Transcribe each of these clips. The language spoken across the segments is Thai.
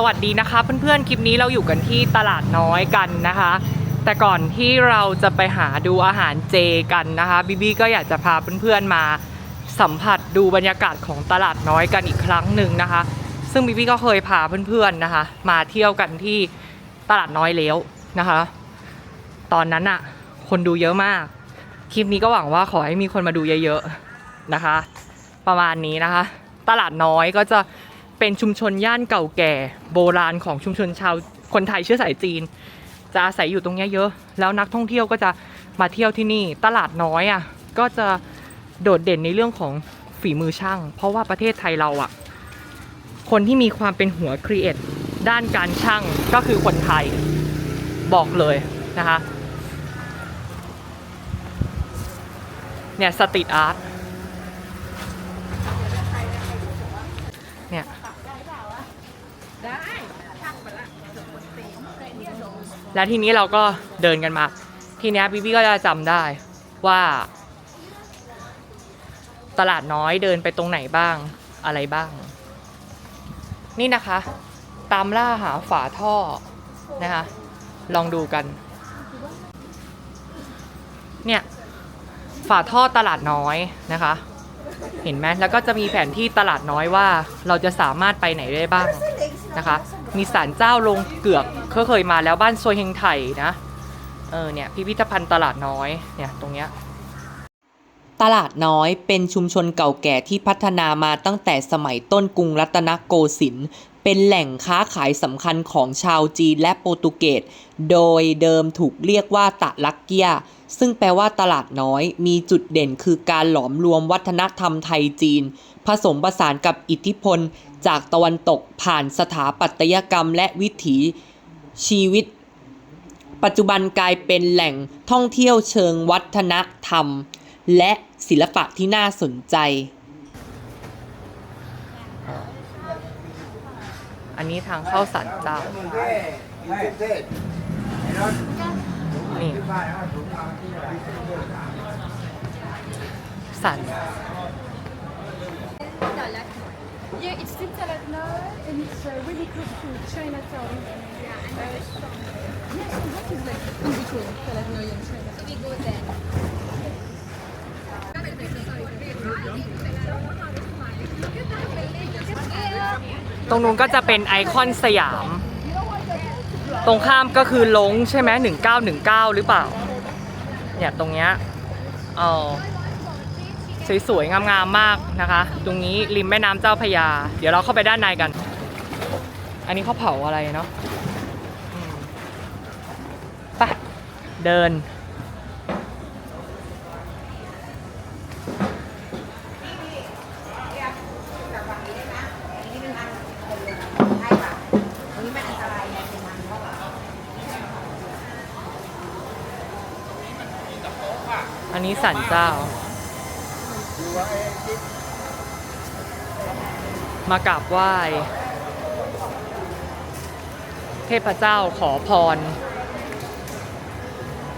สวัสดีนะคะ เพื่อนๆ คลิปนี้เราอยู่กันที่ตลาดน้อยกันนะคะ แต่ก่อนที่เราจะไปหาดูอาหารเจกันนะคะบีบีก็อยากจะพาเพื่อนๆมาสัมผัสดูบรรยากาศของตลาดน้อยกันอีกครั้งหนึ่งนะคะ ซึ่งบีบีก็เคยพาเพื่อนๆนะคะ มาเที่ยวกันที่ตลาดน้อยแล้วนะคะ ตอนนั้นอะคนดูเยอะมาก คลิปนี้ก็หวังว่าขอให้มีคนมาดูเยอะๆนะคะ ประมาณนี้นะคะ ตลาดน้อยก็จะ เป็นชุมชนย่านเก่าแก่โบราณของชุมชนชาวคนไทยเชื้อสายจีน จะอาศัยอยู่ตรงนี้เยอะ แล้วนักท่องเที่ยวก็จะมาเที่ยวที่นี่ตลาดน้อยอะก็จะโดดเด่นในเรื่องของฝีมือช่าง เพราะว่าประเทศไทยเราอะ คนที่มีความเป็นหัวครีเอทด้านการช่างก็คือคนไทยบอกเลยนะคะเนี่ยสตรีทอาร์ตเนี่ย แล้วทีนี้เราก็เดินกันมา ทีเนี้ยพี่พี่ก็จะจำได้ว่า ตลาดน้อยเดินไปตรงไหนบ้างอะไรบ้าง นี่นะคะ ตามล่าหาฝาท่อนะคะ ลองดูกัน เนี่ยฝาท่อตลาดน้อยนะคะ เห็นไหมแล้วก็จะมีแผนที่ตลาดน้อยว่าเราจะสามารถไปไหนได้บ้างนะคะ มีศาลเจ้าลงเกือก ก็เคยมาแล้วบ้านซวยเฮงไถ่นะ เออเนี่ยพิพิธภัณฑ์ตลาดน้อยเนี่ยตรงเนี้ยตลาดน้อยเป็นชุมชนเก่าแก่ที่พัฒนามาตั้งแต่สมัยต้นกรุงรัตนโกสินทร์เป็นแหล่งค้าขายสำคัญของชาวจีนและโปรตุเกส โดยเดิมถูกเรียกว่าตะลักเกีย ซึ่งแปลว่าตลาดน้อย มีจุดเด่นคือการหลอมรวมวัฒนธรรมไทยจีน ผสมผสานกับอิทธิพล จากตะวันตกผ่านสถาปัตยกรรมและวิถี ชีวิต ปัจจุบันกลายเป็นแหล่งท่องเที่ยวเชิงวัฒนธรรม และศิลปะที่น่าสนใจ อันนี้ทางเข้าศาลเจ้า นี่ศาล Yeah, it's still Salad now, and it's uh, really close to Chinatown. ตรงนู้นก็จะเป็นไอคอนสยาม ตรงข้ามก็คือลงใช่ไหมหนึ่งเก้าหนึ่งเก้าหรือเปล่า เนี่ยตรงเนี้ยเออสวยๆ งามๆ มากนะคะ ตรงนี้ริมแม่น้ำเจ้าพยา เดี๋ยวเราเข้าไปด้านในกัน อันนี้เขาเผาอะไรเนาะอืมไป เดิน อันนี้สันเจ้า มากราบไหว้ เทพเจ้าขอพร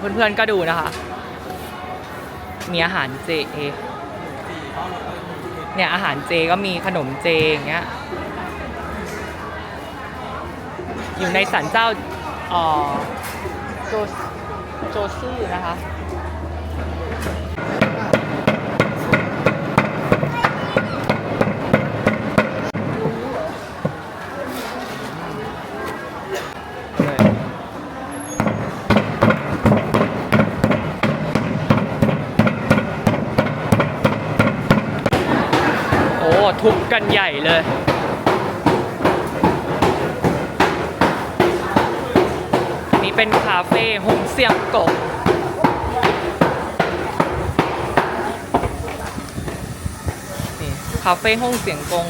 เพื่อนๆก็ดูนะคะ มีอาหารเจเนี่ยอาหารเจก็มีขนมเจอย่างเงี้ยอยู่ในสันเจ้าอ๋อโจโจซี่นะคะ โอ้ ทุบกันใหญ่เลย นี่เป็นคาเฟ่หงเสียงกบนี่คาเฟ่ห้องเสียงกง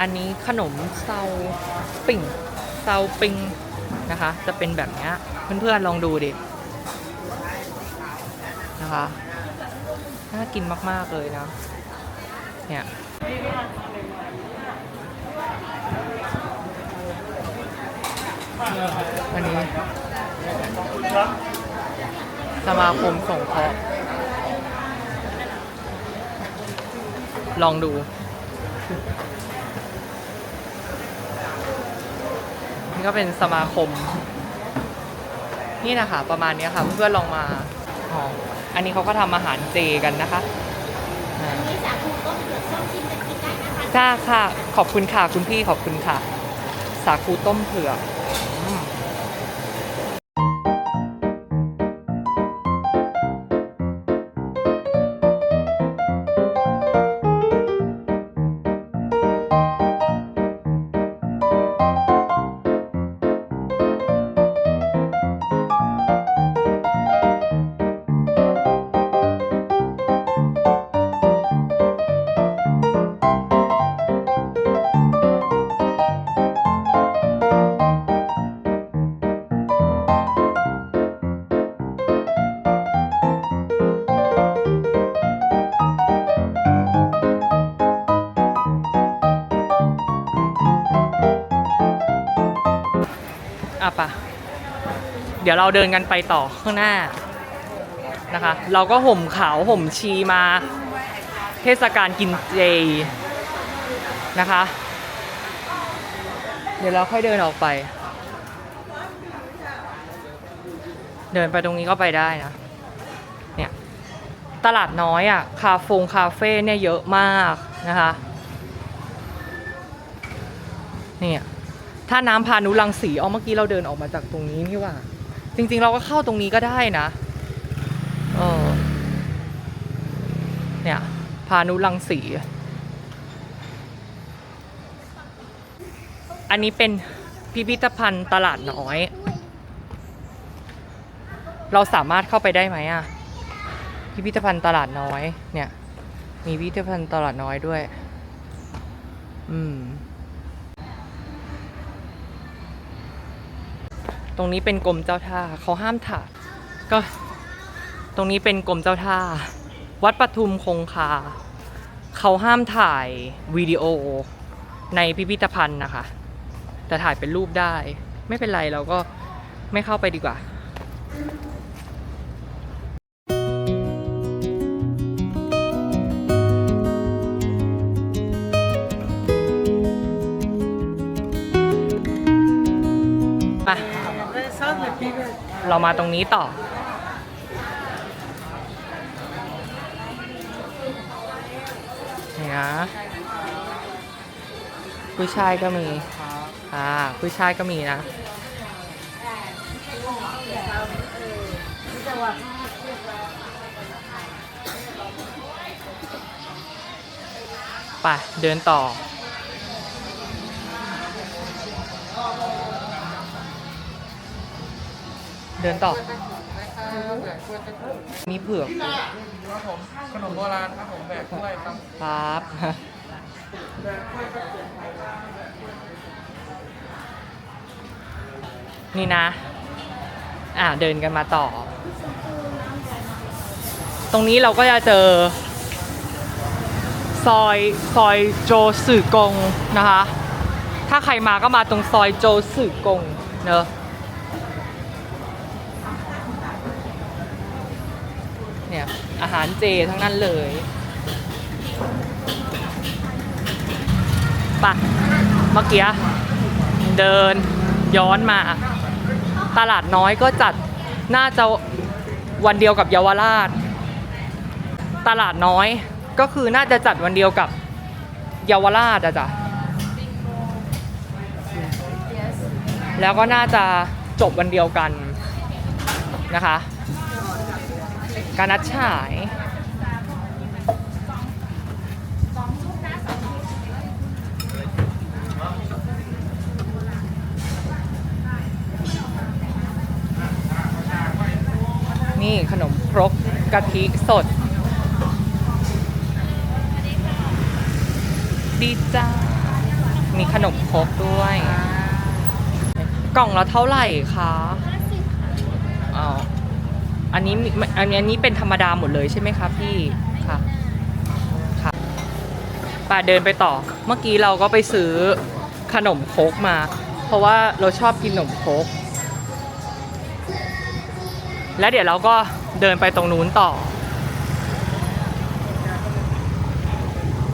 อันนี้ขนมเซาปิ่งเซาปิงนะคะ จะเป็นแบบนี้เพื่อนๆลองดูดินะคะน่ากินมากๆเลยนะเนี่ยอันนี้สมาคมส่งเคราะห์ลองดู นี่ก็เป็นสมาคม นี่นะคะ ประมาณนี้ค่ะ เพื่อนๆลองมาอ๋ออันนี้เขาก็ทำอาหารเจกันนะคะจ้าค่ะ ขอบคุณค่ะคุณพี่ขอบคุณค่ะ สาคูต้มเผือก ดี๋ยวเราเดินกันไปต่อข้างหน้านะคะ เราก็ห่มขาวห่มชีมา เทศกาลกินเจนะคะ เดี๋ยวเราค่อยเดินออกไป เดินไปตรงนี้ก็ไปได้นะเนี่ยตลาดน้อยอะคาเฟงคาเฟ่เนี่ยเยอะมากนะคะเนี่ยถ้าน้ำพานุรังสีเอาเมื่อกี้เราเดินออกมาจากตรงนี้นี่ว่า จริง ๆ เราก็เข้าตรงนี้ก็ได้นะ เออ เนี่ย พานุรังสี อันนี้เป็นพิพิธภัณฑ์ตลาดน้อย เราสามารถเข้าไปได้ไหมอะพิพิธภัณฑ์ตลาดน้อย เนี่ย มีพิพิธภัณฑ์ตลาดน้อยด้วย อืม ตรงนี้เป็นกรมเจ้าท่าเขาห้ามถ่ายก็ตรงนี้เป็นกรมเจ้าท่า วัดปทุมคงคา เขาห้ามถ่ายวิดีโอในพิพิธภัณฑ์นะคะ แต่ถ่ายเป็นรูปได้ ไม่เป็นไรเราก็ไม่เข้าไปดีกว่าไป เรามาตรงนี้ต่อ นี่นะผู้ชายก็มี อ่าผู้ชายก็มีนะไปเดินต่อ เดินต่อ มีเผือกครับผมขนมโบราณครับผมแบกถ้วยครับครับนี่นะ อ่าเดินกันมาต่อ ตรงนี้เราก็จะเจอ ซอยซอยโจสื่อกงนะคะ ถ้าใครมาก็มาตรงซอยโจสื่อกงเนอะเนี่ย อาหารเจทั้งนั้นเลยปะเมื่อกี้เดินย้อนมา ตลาดน้อยก็จัดน่าจะวันเดียวกับเยาวราช ตลาดน้อยก็คือน่าจะจัดวันเดียวกับเยาวราชอะจ้ะแล้วก็น่าจะจบวันเดียวกันนะคะ การนัดฉาย นี่ขนมครกกะทิสด ดีจ้า มีขนมครกด้วย กล่องละเท่าไหร่คะอ๋อ อันนี้อันนี้อันนี้เป็นธรรมดาหมดเลยใช่ไหมคะพี่ค่ะค่ะป่าเดินไปต่อ เมื่อกี้เราก็ไปซื้อขนมโคกมา เพราะว่าเราชอบกินขนมโคกแล้วเดี๋ยวเราก็เดินไปตรงนู้นต่อ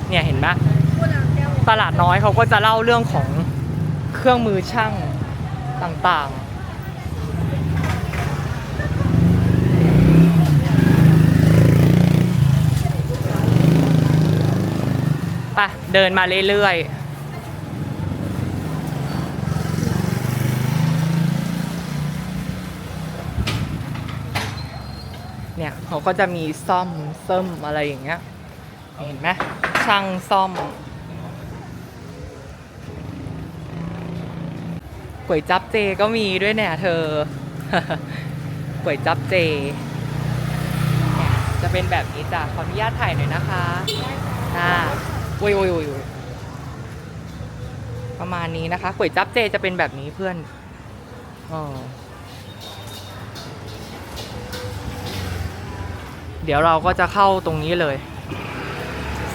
เนี่ยเห็นไหมตลาดน้อยเขาก็จะเล่าเรื่องของเครื่องมือช่างต่างๆ ไป เดินมาเรื่อยๆเนี่ยเขาก็จะมีซ่อมเซิมอะไรอย่างเงี้ย เห็นไหมช่างซ่อมก๋วยจับเจก็มีด้วยเนี่ยเธอก๋วยจับเจเนี่ยจะเป็นแบบนี้จ้ะขออนุญาตถ่ายหน่อยนะคะอ่า โอ้ยโอ้ยโอ้ยประมาณนี้นะคะก๋วยจับเจจะเป็นแบบนี้เพื่อนอ๋อเดี๋ยวเราก็จะเข้าตรงนี้เลย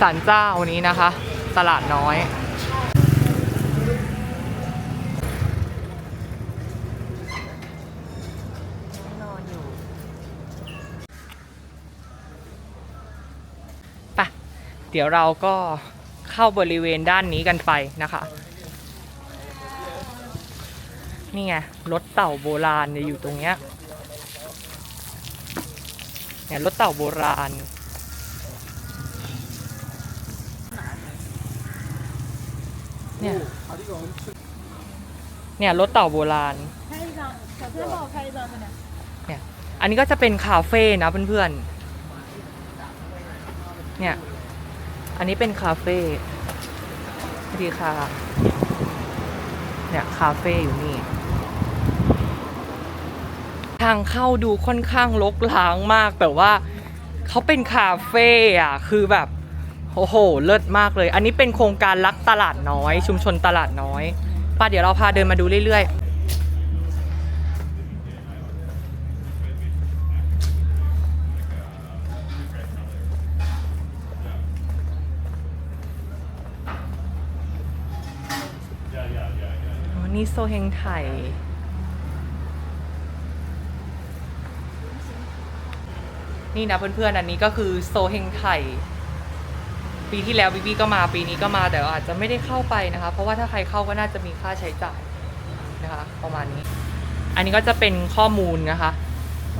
สันเจ้านี้นะคะ ตลาดน้อย เดี๋ยวเราก็เข้าบริเวณด้านนี้กันไปนะคะ นี่ไงรถเต่าโบราณเนี่ยอยู่ตรงเนี้ยเนี่ยรถเต่าโบราณเนี่ยเนี่ยรถเต่าโบราณเนี่ยอันนี้ก็จะเป็นคาเฟ่นะเพื่อนๆเนี่ย อันนี้เป็นคาเฟ่ดีค่ะเนี่ยคาเฟ่อยู่นี่ ทางเข้าดูค่อนข้างรกร้างมากแต่ว่าเขาเป็นคาเฟ่อะคือแบบโอ้โห เลิศมากเลย อันนี้เป็นโครงการรักตลาดน้อย ชุมชนตลาดน้อยป้าเดี๋ยวเราพาเดินมาดูเรื่อยๆ นี่โซเฮงไทยนี่นะเพื่อนๆอันนี้ก็คือโซเฮงไทยปีที่แล้วบีบีก็มาปีนี้ก็มาแต่อาจจะไม่ได้เข้าไปนะคะ เพราะว่าถ้าใครเข้าก็น่าจะมีค่าใช้จ่ายนะคะประมาณนี้ อันนี้ก็จะเป็นข้อมูลนะคะ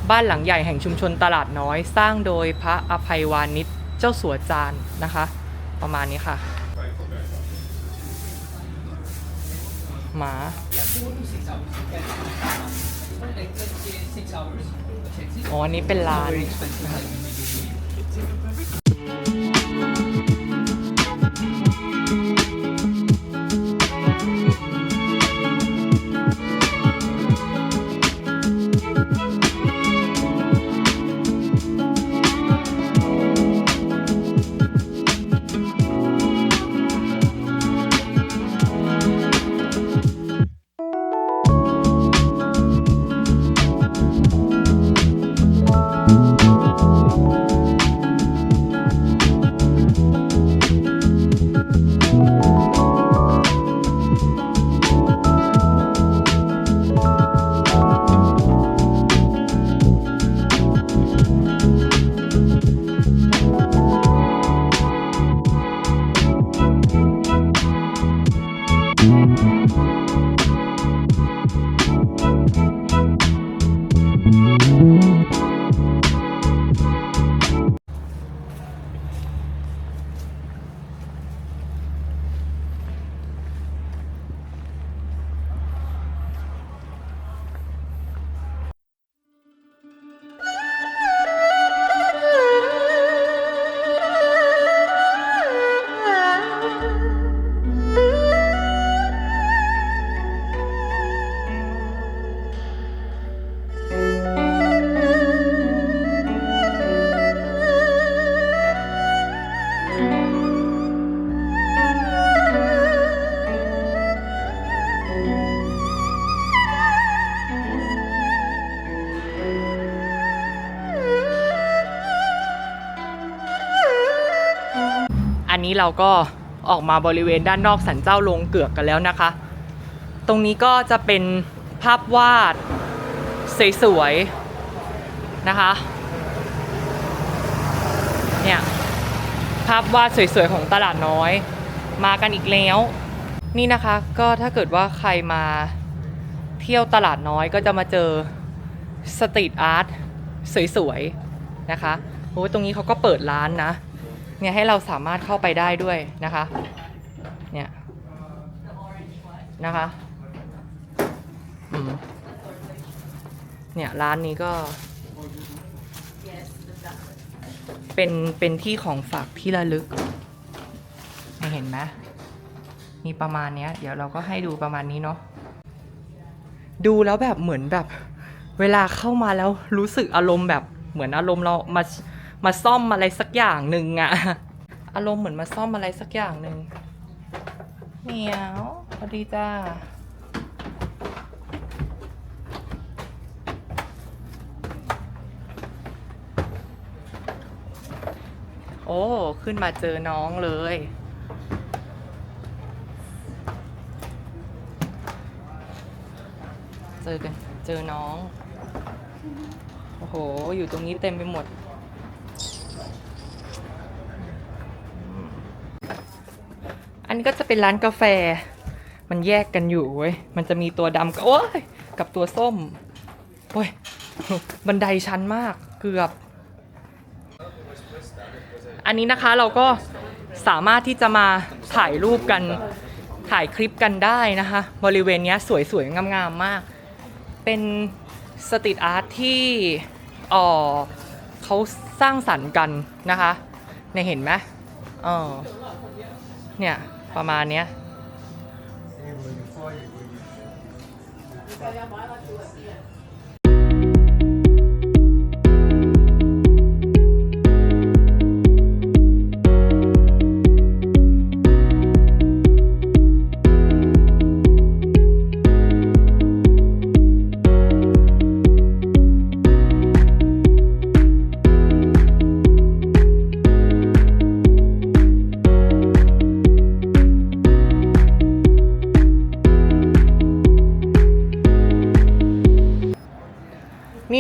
บ้านหลังใหญ่แห่งชุมชนตลาดน้อย สร้างโดยพระอภัยวานิชเจ้าสัวจานนะคะ ประมาณนี้ค่ะ หมาอ๋ออันนี้เป็นร้าน นี้เราก็ออกมาบริเวณด้านนอกสันเจ้าลงเกือกกันแล้วนะคะ ตรงนี้ก็จะเป็นภาพวาดสวยๆนะคะ เนี่ย ภาพวาดสวยๆของตลาดน้อย มากันอีกแล้ว นี่นะคะก็ถ้าเกิดว่าใครมาเที่ยวตลาดน้อยก็จะมาเจอสตรีทอาร์ตสวยๆนะคะโอ้ยตรงนี้เขาก็เปิดร้านนะ เนี่ยให้เราสามารถเข้าไปได้ด้วยนะคะ เนี่ยนะคะอืมเนี่ยร้านนี้ก็เป็นเป็นที่ของฝากที่ระลึกเนี่ยเห็นไหมมีประมาณเนี้ย เดี๋ยวเราก็ให้ดูประมาณนี้เนาะดูแล้วแบบเหมือนแบบ เวลาเข้ามาแล้วรู้สึกอารมณ์แบบเหมือนอารมณ์เรามา มาซ่อมอะไรสักอย่างหนึ่งอะอารมณ์เหมือนมาซ่อมอะไรสักอย่างหนึ่งเหนียวสวัสดีจ้าโอ้ ขึ้นมาเจอน้องเลย เจอกัน เจอน้อง โอ้โห อยู่ตรงนี้เต็มไปหมด อันนี้ก็จะเป็นร้านกาแฟ มันแยกกันอยู่เว้ย มันจะมีตัวดำกับโอ้ยกับตัวส้มโอ้ยบันไดชันมากเกือบ อันนี้นะคะเราก็สามารถที่จะมาถ่ายรูปกันถ่ายคลิปกันได้นะคะ บริเวณนี้สวยๆ งามๆ มาก เป็นสตรีทอาร์ตที่เอ่อเขาสร้างสรรค์กันนะคะเนี่ยเห็นไหมเออเนี่ย ประมาณเนี้ย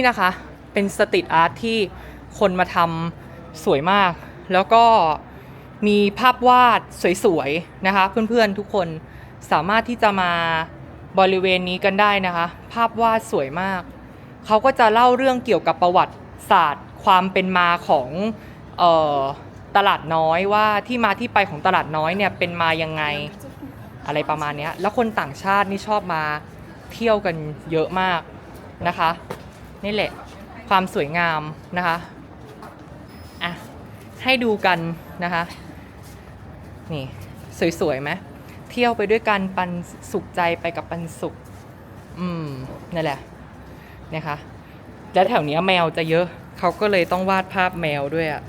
นี่นะคะ เป็นสตรีทอาร์ตที่คนมาทำสวยมาก แล้วก็มีภาพวาดสวยๆนะคะ เพื่อนๆทุกคนสามารถที่จะมาบริเวณนี้กันได้นะคะ ภาพวาดสวยมาก เขาก็จะเล่าเรื่องเกี่ยวกับประวัติศาสตร์ ความเป็นมาของออตลาดน้อยว่าที่มาที่ไปของตลาดน้อยเนี่ยเป็นมายังไงอะไรประมาณนี้แล้วคนต่างชาตินี่ชอบมาเที่ยวกันเยอะมากนะคะ นี่แหละความสวยงามนะคะอะให้ดูกันนะคะ นี่สวยๆไหมเที่ยวไปด้วยกันปันสุขใจไปกับปันสุข อืมนั่นแหละนะคะแล้วแถวเนี้ยแมวจะเยอะ เขาก็เลยต้องวาดภาพแมวด้วยอะ่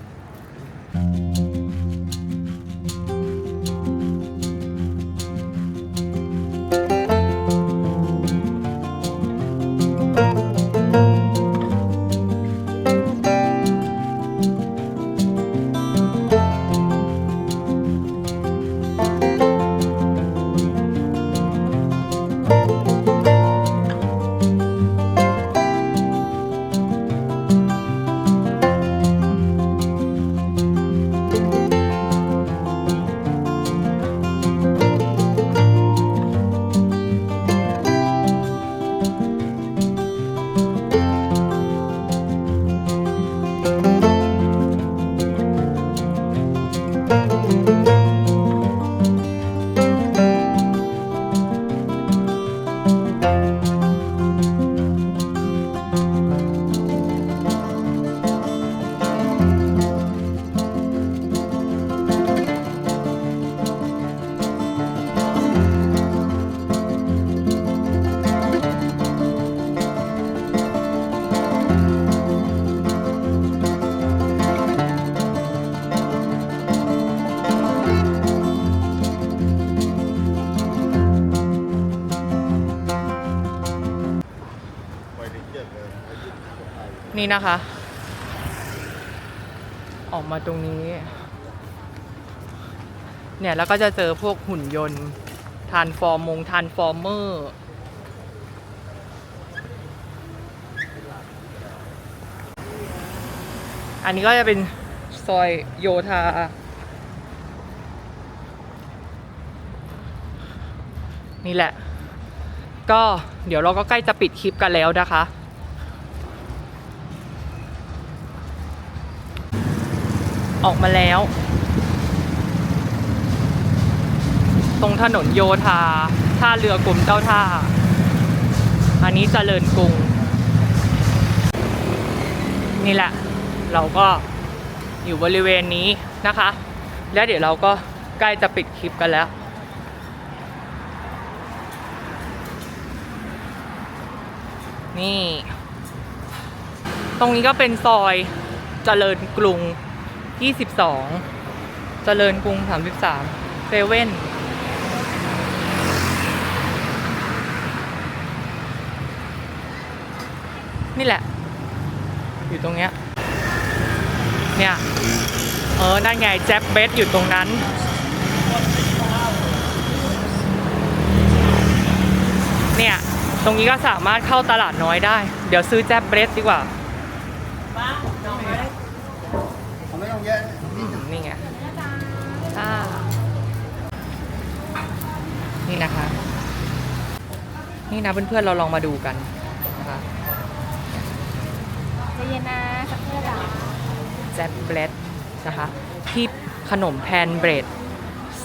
นี่นะคะ ออกมาตรงนี้ เนี่ยแล้วก็จะเจอพวกหุ่นยนต์ทานฟอร์มงทานฟอร์เมอร์อันนี้ก็จะเป็นซอยโยธา นี่แหละ ก็เดี๋ยวเราก็ใกล้จะปิดคลิปกันแล้วนะคะ ออกมาแล้ว ตรงถนนโยธาท่าเรือกรมเจ้าท่า อันนี้เจริญกรุง นี่แหละ เราก็อยู่บริเวณนี้นะคะ แล้วเดี๋ยวเราก็ใกล้จะปิดคลิปกันแล้วนี่ ตรงนี้ก็เป็นซอยเจริญกรุง 22 เจริญกรุง 33เซเว่นนี่แหละ อยู่ตรงเนี้ย เนี่ย เออ นั่นไง แจ็คเบสอยู่ตรงนั้น เนี่ย ตรงนี้ก็สามารถเข้าตลาดน้อยได้ เดี๋ยวซื้อแจ็คเบสดีกว่า นี่นะคะ นี่นะเพื่อนๆเราลองมาดูกันนะคะใจเย็นนะสักครู่จ้ะแจ็คเบรดนะคะที่ขนมแพนเบรด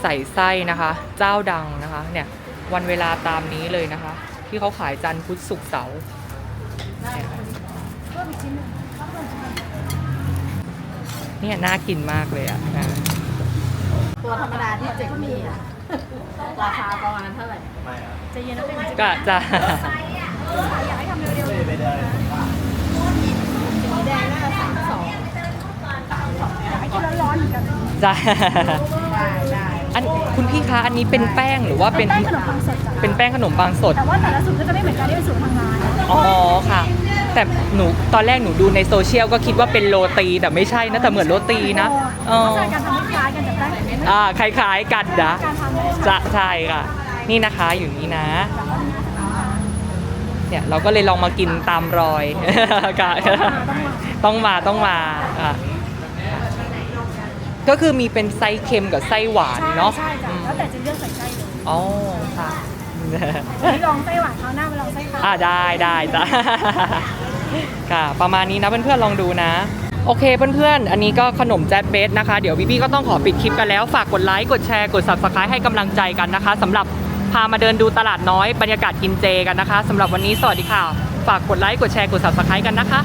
ใส่ไส้นะคะ เจ้าดังนะคะเนี่ยวันเวลาตามนี้เลยนะคะ ที่เขาขายจันทร์พุธศุกร์เสาร์เนี่ยเพิ่มอีกชิ้นหนึ่งเนี่ยน่ากินมากเลยอะนะตัวธรรมดาที่เจ็กมีอะ ราคาประมาณเท่าไหร่ใจเย็นนะเป็นก็จะอยากให้ทำเร็วๆสีแดงน่าจะสามสองอยากให้กินร้อนๆเหมือนกันจะได้ได้อันคุณพี่คะอันนี้เป็นแป้งหรือว่าเป็นแป้งขนมปังสดจ้ะเป็นแป้งขนมปังสด แต่ว่าแต่ละสูตรก็จะไม่เหมือนกันที่เป็นสูตรทางร้านอ๋อค่ะ แต่หนูตอนแรกหนูดูในโซเชียลก็คิดว่าเป็นโรตีแต่ไม่ใช่นะแต่เหมือนโรตีนะเอเพราะอฉะนั้นการทำ อนอ่าคล้ายๆกันนะการทำให้จะใช่ค่ะ นี่นะคะอยู่นี่นะ เนี่ยเราก็เลยลองมากินตามรอยค่ะต้องมาต้องมาอะก็คือมีเป็นไส้เค็มกับไส้หวานใช่เนาะใช่จ้ะอืมแล้วแต่จะเลือกใส่ไส้เลยอ๋อค่ะวันนี้ลองไส้หวานคราวหน้ามาลองไส้ขาวอ่าได้ได้จ้ะค่ะ ประมาณนี้นะเพื่อนๆลองดูนะ โอเคเพื่อนๆ อันนี้ก็ขนมแจ๊ดเบสนะคะ เดี๋ยวพี่ๆก็ต้องขอปิดคลิปกันแล้ว ฝากกดไลค์กดแชร์กด subscribe ให้กำลังใจกันนะคะสำหรับพามาเดินดูตลาดน้อยบรรยากาศกินเจกันนะคะสำหรับวันนี้สวัสดีค่ะ ฝากกดไลค์กดแชร์กด subscribe กันนะคะ